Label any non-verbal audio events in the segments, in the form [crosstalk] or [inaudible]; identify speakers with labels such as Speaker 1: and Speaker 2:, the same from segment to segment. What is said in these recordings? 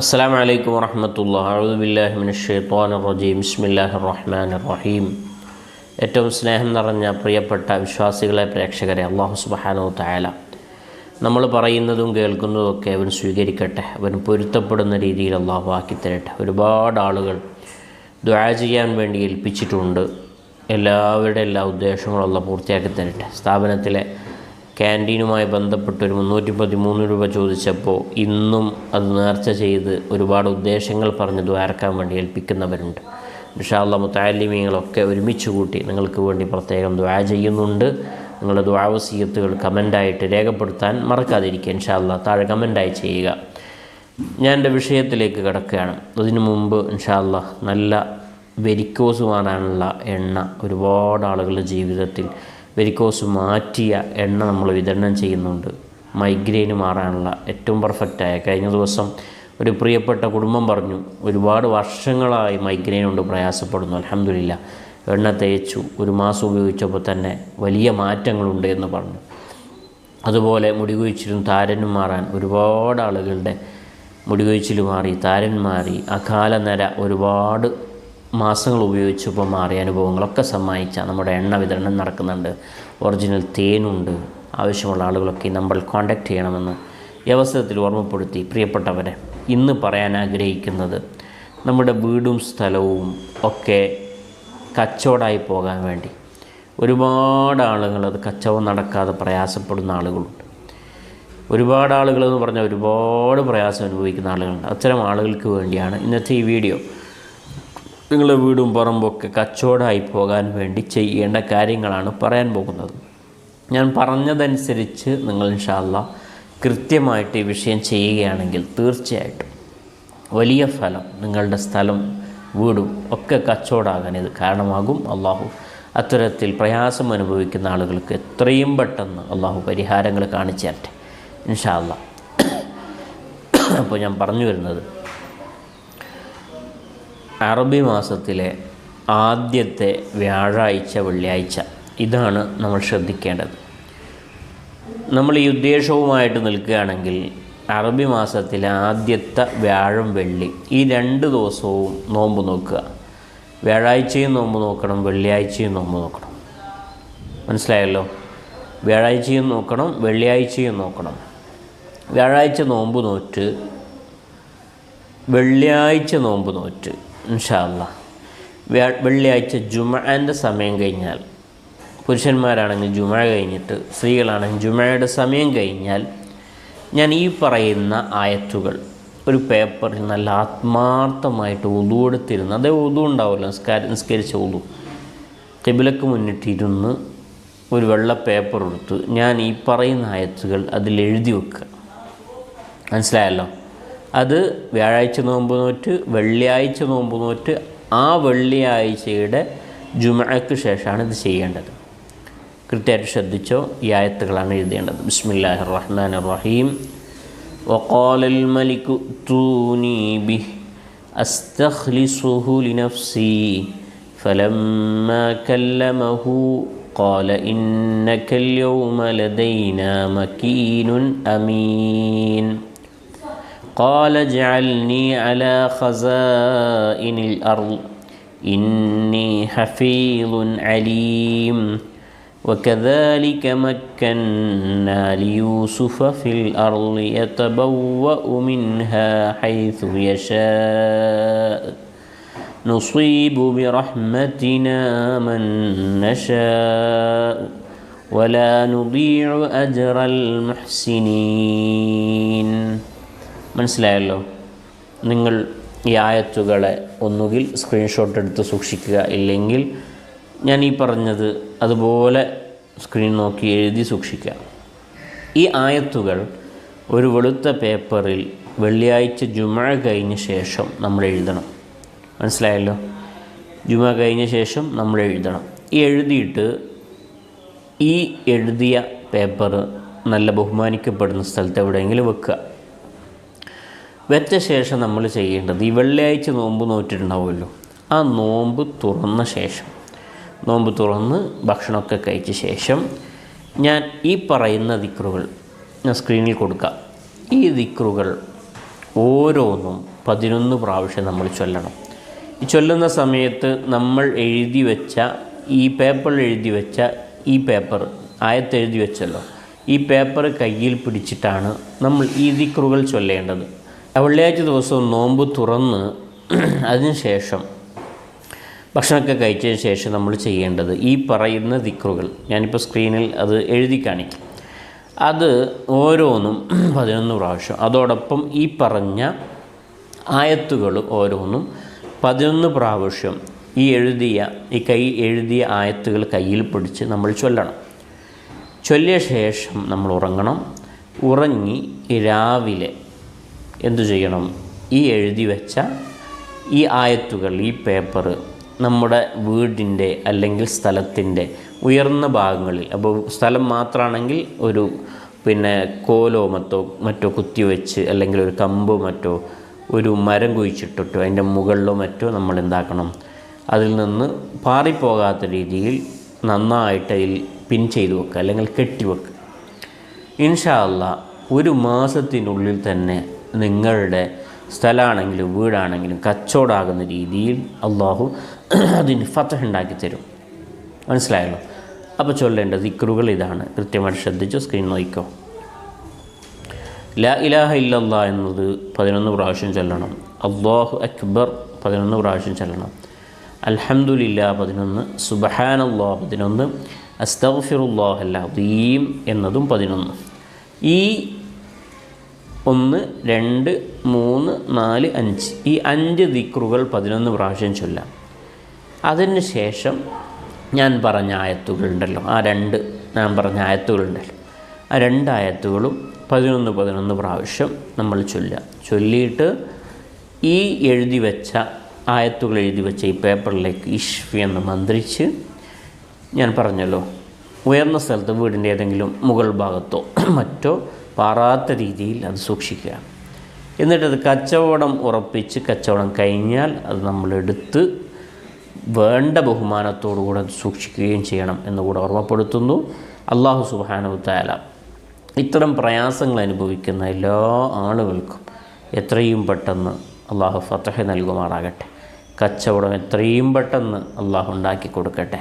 Speaker 1: അസ്സാം വലൈക്കും الرجيم بسم الله റഹ്മാൻ റഹീം ഏറ്റവും സ്നേഹം നിറഞ്ഞ പ്രിയപ്പെട്ട വിശ്വാസികളെ പ്രേക്ഷകരെ അള്ളാഹു സുബാനോ തായാല നമ്മൾ പറയുന്നതും കേൾക്കുന്നതും ഒക്കെ അവൻ സ്വീകരിക്കട്ടെ. അവൻ പൊരുത്തപ്പെടുന്ന രീതിയിൽ അള്ളാഹു ആക്കി തരട്ടെ. ഒരുപാട് ആളുകൾ ദ്വാ ചെയ്യാൻ വേണ്ടി ഏൽപ്പിച്ചിട്ടുണ്ട്. എല്ലാവരുടെ എല്ലാ ഉദ്ദേശങ്ങളും അള്ള പൂർത്തിയാക്കി തരട്ടെ. സ്ഥാപനത്തിലെ ക്യാന്റീനുമായി ബന്ധപ്പെട്ട് ഒരു മുന്നൂറ്റി പതിമൂന്ന് രൂപ ചോദിച്ചപ്പോൾ ഇന്നും അത് നേർച്ച ചെയ്ത് ഒരുപാട് ഉദ്ദേശങ്ങൾ പറഞ്ഞ് ദ്വാരക്കാൻ വേണ്ടി ഏൽപ്പിക്കുന്നവരുണ്ട്. ഇൻഷാല്ല മുത്താലിമീങ്ങളൊക്കെ ഒരുമിച്ച് കൂട്ടി നിങ്ങൾക്ക് വേണ്ടി പ്രത്യേകം ദ്വാ ചെയ്യുന്നുണ്ട്. നിങ്ങളുടെ ദ്വാവസീയത്തുകൾ കമന്റായിട്ട് രേഖപ്പെടുത്താൻ മറക്കാതിരിക്കുക ഇൻഷാല്ല താഴെ കമന്റായി ചെയ്യുക. ഞാൻ എന്റെ വിഷയത്തിലേക്ക് കിടക്കുകയാണ്. അതിനു മുമ്പ് ഇൻഷാല്ല നല്ല വെരിക്കോസ് മാറാനുള്ള എണ്ണ ഒരുപാട് ആളുകളുടെ ജീവിതത്തിൽ വെരിക്കോസ് മാറ്റിയ എണ്ണ നമ്മൾ വിതരണം ചെയ്യുന്നുണ്ട്. മൈഗ്രെയിന് മാറാനുള്ള ഏറ്റവും പെർഫെക്റ്റായ കഴിഞ്ഞ ദിവസം ഒരു പ്രിയപ്പെട്ട കുടുംബം പറഞ്ഞു ഒരുപാട് വർഷങ്ങളായി മൈഗ്രെയിൻ കൊണ്ട് പ്രയാസപ്പെടുന്നു. അലഹമില്ല എണ്ണ തേച്ചു ഒരു മാസം ഉപയോഗിച്ചപ്പോൾ തന്നെ വലിയ മാറ്റങ്ങളുണ്ട് എന്ന് പറഞ്ഞു. അതുപോലെ മുടി കുഴിച്ചിലും താരനും മാറാൻ ഒരുപാട് ആളുകളുടെ മുടി കുഴിച്ചിൽ മാറി താരൻ മാറി അകാലനര ഒരുപാട് മാസങ്ങൾ ഉപയോഗിച്ചപ്പോൾ മാറിയ അനുഭവങ്ങളൊക്കെ സമ്മാനിച്ച നമ്മുടെ എണ്ണ വിതരണം നടക്കുന്നുണ്ട്. ഒറിജിനൽ തേനുണ്ട്. ആവശ്യമുള്ള ആളുകളൊക്കെ നമ്മൾ കോൺടാക്റ്റ് ചെയ്യണമെന്ന് അവസരത്തിൽ ഓർമ്മപ്പെടുത്തി പ്രിയപ്പെട്ടവരെ ഇന്ന് പറയാൻ ആഗ്രഹിക്കുന്നത് നമ്മുടെ വീടും സ്ഥലവും ഒക്കെ കച്ചവടമായി പോകാൻ വേണ്ടി. ഒരുപാട് ആളുകൾ അത് കച്ചവടം നടക്കാതെ പ്രയാസപ്പെടുന്ന ആളുകളുണ്ട്. ഒരുപാട് ആളുകൾ എന്ന് പറഞ്ഞാൽ ഒരുപാട് പ്രയാസം അനുഭവിക്കുന്ന ആളുകളുണ്ട്. അത്തരം ആളുകൾക്ക് വേണ്ടിയാണ് ഇന്നത്തെ ഈ വീഡിയോ. നിങ്ങളുടെ വീടും പറമ്പൊക്കെ കച്ചവടമായി പോകാൻ വേണ്ടി ചെയ്യേണ്ട കാര്യങ്ങളാണ് പറയാൻ പോകുന്നത്. ഞാൻ പറഞ്ഞതനുസരിച്ച് നിങ്ങൾ ഇൻഷാല്ല കൃത്യമായിട്ട് ഈ വിഷയം ചെയ്യുകയാണെങ്കിൽ തീർച്ചയായിട്ടും വലിയ ഫലം നിങ്ങളുടെ സ്ഥലം വീടും ഒക്കെ കച്ചവടമാകാൻ ഇത് കാരണമാകും. അള്ളാഹു അത്തരത്തിൽ പ്രയാസം അനുഭവിക്കുന്ന ആളുകൾക്ക് എത്രയും പെട്ടെന്ന് അള്ളാഹു പരിഹാരങ്ങൾ കാണിച്ചു തരട്ടെ. ഇൻഷാല്ല [coughs] അപ്പോൾ ഞാൻ പറഞ്ഞു വരുന്നത് അറബി മാസത്തിലെ ആദ്യത്തെ വ്യാഴാഴ്ച വെള്ളിയാഴ്ച. ഇതാണ് നമ്മൾ ശ്രദ്ധിക്കേണ്ടത്. നമ്മൾ ഈ ഉദ്ദേശവുമായിട്ട് നിൽക്കുകയാണെങ്കിൽ അറബി മാസത്തിലെ ആദ്യത്തെ വ്യാഴം വെള്ളി ഈ രണ്ട് ദിവസവും നോമ്പ് നോക്കുക. വ്യാഴാഴ്ചയും നോമ്പ് നോക്കണം വെള്ളിയാഴ്ചയും നോമ്പ് നോക്കണം. മനസ്സിലായല്ലോ? വ്യാഴാഴ്ചയും നോക്കണം വെള്ളിയാഴ്ചയും നോക്കണം. വ്യാഴാഴ്ച നോമ്പ് നോറ്റ് വെള്ളിയാഴ്ച നോമ്പ് നോറ്റ്. ഇൻഷാല്ല വെള്ളിയാഴ്ച ജുമാന്റെ സമയം കഴിഞ്ഞാൽ പുരുഷന്മാരാണെങ്കിൽ ജുമ കഴിഞ്ഞിട്ട് സ്ത്രീകളാണെങ്കിൽ ജുമയുടെ സമയം കഴിഞ്ഞാൽ ഞാൻ ഈ പറയുന്ന ആയത്തുകൾ ഒരു പേപ്പറിൽ നല്ല ആത്മാർത്ഥമായിട്ട് ഉതു എടുത്തിരുന്നു അതേ ഉതു ഉണ്ടാവില്ല നിസ്കാര നിസ്കരിച്ച ഉതു തെബിലക്ക് മുന്നിട്ടിരുന്ന് ഒരു വെള്ള പേപ്പർ എടുത്ത് ഞാൻ ഈ പറയുന്ന ആയത്തുകൾ അതിൽ എഴുതി വെക്കുക. മനസ്സിലായല്ലോ? അത് വ്യാഴാഴ്ച നോമ്പ് നോറ്റ് വെള്ളിയാഴ്ച നോമ്പ് നോറ്റ് ആ വെള്ളിയാഴ്ചയുടെ ജുമയ്ക്ക് ശേഷമാണ് ഇത് ചെയ്യേണ്ടത് കൃത്യമായിട്ട് ശ്രദ്ധിച്ചോ ഈ ആയത്തുകളാണ് എഴുതേണ്ടത് ബിസ്മില്ലാഹി റഹ്മാൻ റഹീം وقال الملك ائتوني به أستخلصه لنفسي فلما كلمه قال إنك اليوم لدينا مكين أمين قال اجعلني على خزائن الأرض إني حفيظ عليم. وكذلك مكنا ليوسف في الأرض يتبوأ منها حيث يشاء. نصيب برحمتنا من نشاء ولا نضيع أجر المحسنين. മനസ്സിലായല്ലോ? നിങ്ങൾ ഈ ആയത്തുകളെ ഒന്നുകിൽ സ്ക്രീൻഷോട്ട് എടുത്ത് സൂക്ഷിക്കുക ഇല്ലെങ്കിൽ ഞാൻ ഈ പറഞ്ഞത് അതുപോലെ സ്ക്രീൻ നോക്കി എഴുതി സൂക്ഷിക്കുക. ഈ ആയത്തുകൾ ഒരു വെളുത്ത പേപ്പറിൽ വെള്ളിയാഴ്ച ജുമ കഴിഞ്ഞ ശേഷം നമ്മൾ എഴുതണം. മനസ്സിലായല്ലോ? ജുമ കഴിഞ്ഞ ശേഷം നമ്മൾ എഴുതണം. ഈ എഴുതിയിട്ട് ഈ എഴുതിയ പേപ്പർ നല്ല ബഹുമാനിക്കപ്പെടുന്ന സ്ഥലത്ത് എവിടെയെങ്കിലും വെക്കുക. വെച്ച ശേഷം നമ്മൾ ചെയ്യേണ്ടത് ഈ വെള്ളിയാഴ്ച നോമ്പ് നോറ്റിട്ടുണ്ടാവുമല്ലോ. ആ നോമ്പ് തുറന്ന ശേഷം. നോമ്പ് തുറന്ന് ഭക്ഷണമൊക്കെ കഴിച്ച ശേഷം ഞാൻ ഈ പറയുന്ന ദിക്റുകൾ ഞാൻ സ്ക്രീനിൽ കൊടുക്കാം. ഈ ദിക്റുകൾ ഓരോന്നും പതിനൊന്ന് പ്രാവശ്യം നമ്മൾ ചൊല്ലണം. ഈ ചൊല്ലുന്ന സമയത്ത് നമ്മൾ എഴുതി വെച്ച ഈ പേപ്പറിൽ എഴുതി വെച്ച ഈ പേപ്പർ ആയത്ത് എഴുതി വെച്ചല്ലോ. ഈ പേപ്പർ കയ്യിൽ പിടിച്ചിട്ടാണ് നമ്മൾ ഈ ദിക്റുകൾ ചൊല്ലേണ്ടത്. വെള്ളിയാഴ്ച ദിവസവും നോമ്പ് തുറന്ന് അതിനുശേഷം ഭക്ഷണമൊക്കെ കഴിച്ചതിന് ശേഷം നമ്മൾ ചെയ്യേണ്ടത് ഈ പറയുന്ന ദിക്റുകൾ. ഞാനിപ്പോൾ സ്ക്രീനിൽ അത് എഴുതി കാണിക്കും. അത് ഓരോന്നും പതിനൊന്ന് പ്രാവശ്യം. അതോടൊപ്പം ഈ പറഞ്ഞ ആയത്തുകൾ ഓരോന്നും പതിനൊന്ന് പ്രാവശ്യം ഈ എഴുതിയ ഈ കൈ എഴുതിയ ആയത്തുകൾ കയ്യിൽ പിടിച്ച് നമ്മൾ ചൊല്ലണം. ചൊല്ലിയ ശേഷം നമ്മൾ ഉറങ്ങണം. ഉറങ്ങി രാവിലെ എന്തു ചെയ്യണം? ഈ എഴുതി വെച്ച ഈ ആയത്തുകൾ ഈ പേപ്പർ നമ്മുടെ വീടിന്റെ അല്ലെങ്കിൽ സ്ഥലത്തിന്റെ ഉയർന്ന ഭാഗങ്ങളിൽ അപ്പോൾ സ്ഥലം മാത്രമാണെങ്കിൽ ഒരു പിന്നെ കോലോ മറ്റോ മറ്റോ കുത്തിവെച്ച് അല്ലെങ്കിൽ ഒരു കമ്പോ മറ്റോ ഒരു മരം കുഴിച്ചിട്ടിട്ടോ അതിന്റെ മുകളിലോ മറ്റോ നമ്മൾ എന്താക്കണം? അതിൽ നിന്ന് പാറിപ്പോകാത്ത രീതിയിൽ നന്നായിട്ട് അതിൽ പിൻ ചെയ്തു വെക്കുക അല്ലെങ്കിൽ കെട്ടിവെക്കുക ഇൻഷാല്ല ഒരു മാസത്തിനുള്ളിൽ തന്നെ നിങ്ങളുടെ സ്ഥലമാണെങ്കിലും വീടാണെങ്കിലും കച്ചവടമാകുന്ന രീതിയിൽ അള്ളാഹു അതിന് ഫത്തഹ് ഉണ്ടാക്കി തരും. മനസ്സിലായല്ലോ? അപ്പോൾ ചൊല്ലേണ്ട ദിക്റുകൾ ഇതാണ്. കൃത്യമായിട്ട് ശ്രദ്ധിച്ചു? സ്ക്രീൻ നോക്കിക്കോ. ലാ ഇലാഹ ഇല്ലല്ല എന്നത് പതിനൊന്ന് പ്രാവശ്യം ചൊല്ലണം. അള്ളാഹു അക്ബർ പതിനൊന്ന് പ്രാവശ്യം ചൊല്ലണം. അലഹമുല്ല പതിനൊന്ന്. സുബഹാനല്ലാ പതിനൊന്ന്. അസ്തഫിറുല്ലാഹ് അല്ലാ അല്ലീം എന്നതും പതിനൊന്ന്. ഈ ഒന്ന് രണ്ട് മൂന്ന് നാല് അഞ്ച്. ഈ അഞ്ച് ദിക്റുകൾ പതിനൊന്ന് പ്രാവശ്യം ചൊല്ലാം. അതിന് ശേഷം ഞാൻ പറഞ്ഞ ആയത്തുകളുണ്ടല്ലോ ആ രണ്ട് ഞാൻ പറഞ്ഞ ആയത്തുകളുണ്ടല്ലോ ആ രണ്ട് ആയത്തുകളും പതിനൊന്ന് പതിനൊന്ന് പ്രാവശ്യം നമ്മൾ ചൊല്ലുക. ചൊല്ലിയിട്ട് ഈ എഴുതി വെച്ച ആയത്തുകൾ എഴുതി വെച്ച ഈ പേപ്പറിലേക്ക് ഇഷ്ഫി എന്ന് മന്ത്രിച്ച് ഞാൻ പറഞ്ഞല്ലോ. ഉയർന്ന സ്ഥലത്ത് വീടിന്റെ ഏതെങ്കിലും മുകൾ ഭാഗത്തോ മറ്റോ പാറാത്ത രീതിയിൽ അത് സൂക്ഷിക്കുക. എന്നിട്ടത് കച്ചവടം ഉറപ്പിച്ച് കച്ചവടം കഴിഞ്ഞാൽ അത് നമ്മളെടുത്ത് വേണ്ട ബഹുമാനത്തോടുകൂടെ സൂക്ഷിക്കുകയും ചെയ്യണം എന്നുകൂടെ ഓർമ്മപ്പെടുത്തുന്നു. അള്ളാഹു സുബാനു താല ഇത്തരം പ്രയാസങ്ങൾ അനുഭവിക്കുന്ന എല്ലാ ആളുകൾക്കും എത്രയും പെട്ടെന്ന് അള്ളാഹു ഫത്തഹ നൽകുമാറാകട്ടെ. കച്ചവടം എത്രയും പെട്ടെന്ന് അള്ളാഹു ഉണ്ടാക്കി കൊടുക്കട്ടെ.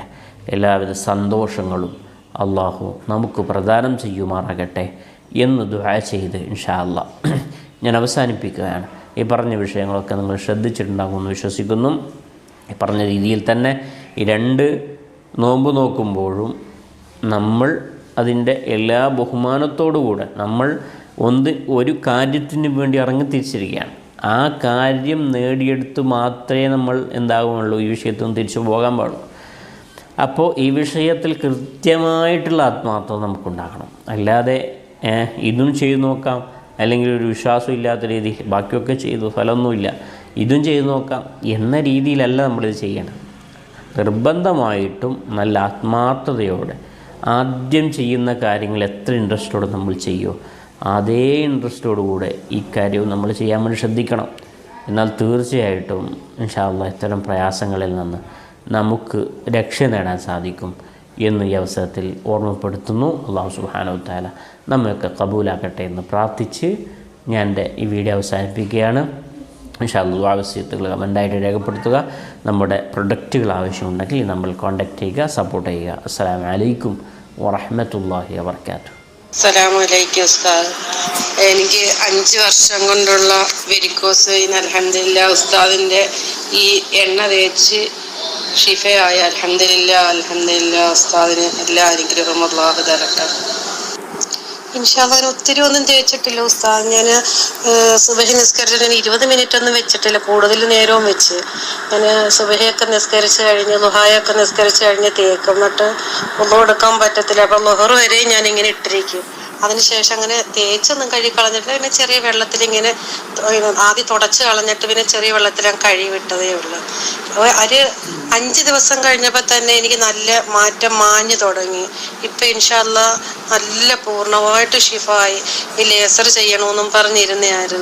Speaker 1: എല്ലാവിധ സന്തോഷങ്ങളും അള്ളാഹു നമുക്ക് പ്രദാനം ചെയ്യുമാറാകട്ടെ. എന്ന് ദുആ ചെയ്ത് ഇൻഷാ അല്ലാ ഞാൻ അവസാനിപ്പിക്കുകയാണ്. ഈ പറഞ്ഞ വിഷയങ്ങളൊക്കെ നിങ്ങൾ ശ്രദ്ധിച്ചിട്ടുണ്ടാകുമെന്ന് വിശ്വസിക്കുന്നു. ഈ പറഞ്ഞ രീതിയിൽ തന്നെ ഈ രണ്ട് നോമ്പ് നോക്കുമ്പോഴും നമ്മൾ അതിന്റെ എല്ലാ ബഹുമാനത്തോടുകൂടെ നമ്മൾ ഒന്ന് ഒരു കാര്യത്തിന് വേണ്ടി ഇറങ്ങി തിരിച്ചിരിക്കുകയാണ് ആ കാര്യം നേടിയെടുത്ത് മാത്രമേ നമ്മൾ എന്താകുമുള്ളൂ ഈ വിഷയത്തിൽ തിരിച്ചു പോകാൻ പാടുള്ളൂ. അപ്പോൾ ഈ വിഷയത്തിൽ കൃത്യമായിട്ടുള്ള ആത്മാർത്ഥത നമുക്കുണ്ടാകണം. അല്ലാതെ ഇതും ചെയ്തു നോക്കാം. അല്ലെങ്കിൽ ഒരു വിശ്വാസം ഇല്ലാത്ത രീതിയിൽ ബാക്കിയൊക്കെ ചെയ്തു ഫലമൊന്നുമില്ല. ഇതും ചെയ്തു നോക്കാം. എന്ന രീതിയിലല്ല നമ്മളിത് ചെയ്യണം. നിർബന്ധമായിട്ടും നല്ല ആത്മാർത്ഥതയോടെ ആദ്യം ചെയ്യുന്ന കാര്യങ്ങൾ എത്ര ഇൻട്രസ്റ്റോടെ നമ്മൾ ചെയ്യുമോ അതേ ഇൻട്രസ്റ്റോടുകൂടെ ഈ കാര്യവും നമ്മൾ ചെയ്യാൻ വേണ്ടി ശ്രദ്ധിക്കണം. എന്നാൽ തീർച്ചയായിട്ടും ഇൻഷാല്ല ഇത്തരം പ്രയാസങ്ങളിൽ നിന്ന് നമുക്ക് രക്ഷ നേടാൻ സാധിക്കും. എന്ന് ഈ അവസരത്തിൽ ഓർമ്മപ്പെടുത്തുന്നു. അള്ളാഹു സുബാനു താല നമ്മയൊക്കെ കബൂലാക്കട്ടെ എന്ന് പ്രാർത്ഥിച്ച് ഞാൻ എന്റെ ഈ വീഡിയോ അവസാനിപ്പിക്കുകയാണ്. ആവശ്യത്തുകൾ കമന്റായിട്ട് രേഖപ്പെടുത്തുക. നമ്മുടെ പ്രൊഡക്റ്റുകൾ ആവശ്യമുണ്ടെങ്കിൽ നമ്മൾ കോൺടാക്റ്റ് ചെയ്യുക സപ്പോർട്ട് ചെയ്യുക. അസ്സലാമു അലൈക്കും വറഹ്മത്തുള്ളാഹി വബർക്കാത്തു.
Speaker 2: അസ്സലാമലൈക്കും ഉസ്താദ്. എനിക്ക് അഞ്ച് വർഷം കൊണ്ടുള്ള വെരിക്കോസ് അലഹമില്ല ഉസ്താദിന്റെ ഈ എണ്ണ തേച്ച് ഷിഫയായ. അലഹമില്ല എല്ലാ അനുഗ്രഹവും അള്ളാഹു തരട്ടെ. ഇൻഷാല്ലാൻ ഒത്തിരി ഒന്നും തേച്ചിട്ടില്ല ഉസ്താദ്. ഞാൻ സുബഹി നിസ്കരിച്ചിട്ട് ഇരുപത് മിനിറ്റ് ഒന്നും വെച്ചിട്ടില്ല കൂടുതൽ നേരവും വെച്ച്. ഞാൻ സുബഹിയൊക്കെ നിസ്കരിച്ച് കഴിഞ്ഞ് ലുഹായൊക്കെ നിസ്കരിച്ച് കഴിഞ്ഞ് തേക്കും. എന്നിട്ട് ഒന്നും എടുക്കാൻ പറ്റത്തില്ല. അപ്പം ലൊഹർ വരെ ഞാൻ ഇങ്ങനെ ഇട്ടിരിക്കും. അതിനുശേഷം അങ്ങനെ തേച്ചൊന്നും കഴുകി കളഞ്ഞിട്ട് പിന്നെ ചെറിയ വെള്ളത്തിൽ ഇങ്ങനെ ആദ്യം തുടച്ച് കളഞ്ഞിട്ട് പിന്നെ ചെറിയ വെള്ളത്തിൽ കഴുകി വിട്ടതേ ഉള്ളൂ. ഒരു അഞ്ച് ദിവസം കഴിഞ്ഞപ്പോൾ തന്നെ എനിക്ക് നല്ല മാറ്റം മാഞ്ഞു തുടങ്ങി. ഇപ്പൊ ഇൻഷാല്ല നല്ല പൂർണമായിട്ട് ഷിഫായി ഈ ലേസർ ചെയ്യണമെന്നും പറഞ്ഞിരുന്നായിരുന്നു